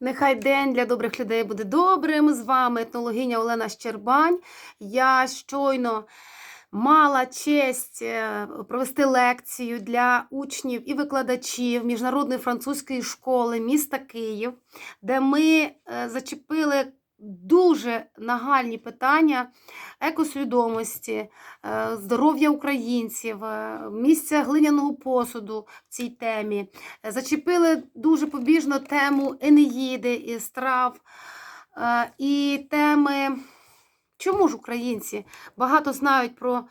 Нехай день для добрих людей буде добрим. З вами етнологиня Олена Щербань. Я щойно мала честь е, провести лекцію для учнів і викладачів Міжнародної французької школи міста Київ, де ми е, зачепили дуже нагальні питання екосвідомості, е, здоров'я українців, е, місця глиняного посуду в цій темі. Е, Зачепили дуже побіжно тему Енеїди і страв і теми, чому ж українці багато знають про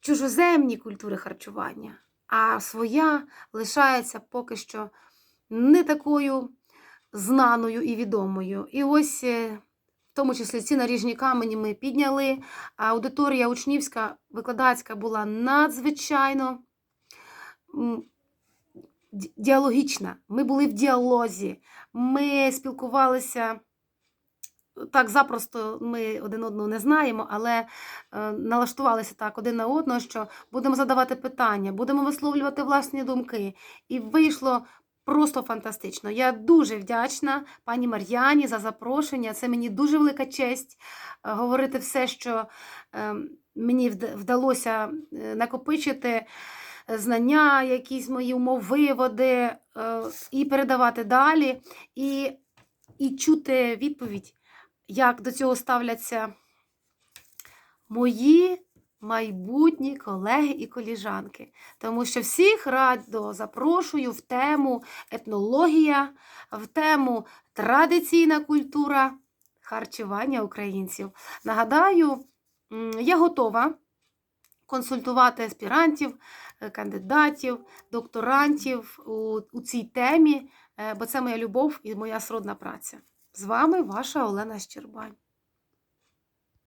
чужоземні культури харчування, а своя лишається поки що не такою знаною і відомою. І ось, е, в тому числі ці наріжні камені ми підняли. Аудиторія учнівська, викладацька була надзвичайно діалогічна. Ми були в діалозі, ми спілкувалися. Так, запросто ми один одного не знаємо, але е, налаштувалися так один на одного, що будемо задавати питання, будемо висловлювати власні думки. І вийшло просто фантастично. Я дуже вдячна пані Мар'яні за запрошення. Це мені дуже велика честь е, говорити все, що е, мені вдалося е, накопичити знання, якісь мої умовиводи, е, і передавати далі, і, і чути відповідь, як до цього ставляться мої майбутні колеги і коліжанки. Тому що всіх радо запрошую в тему етнологія, в тему традиційна культура харчування українців. Нагадаю, я готова консультувати аспірантів, е, кандидатів, докторантів у, у цій темі, е, бо це моя любов і моя сродна праця. З вами ваша Олена Щербань.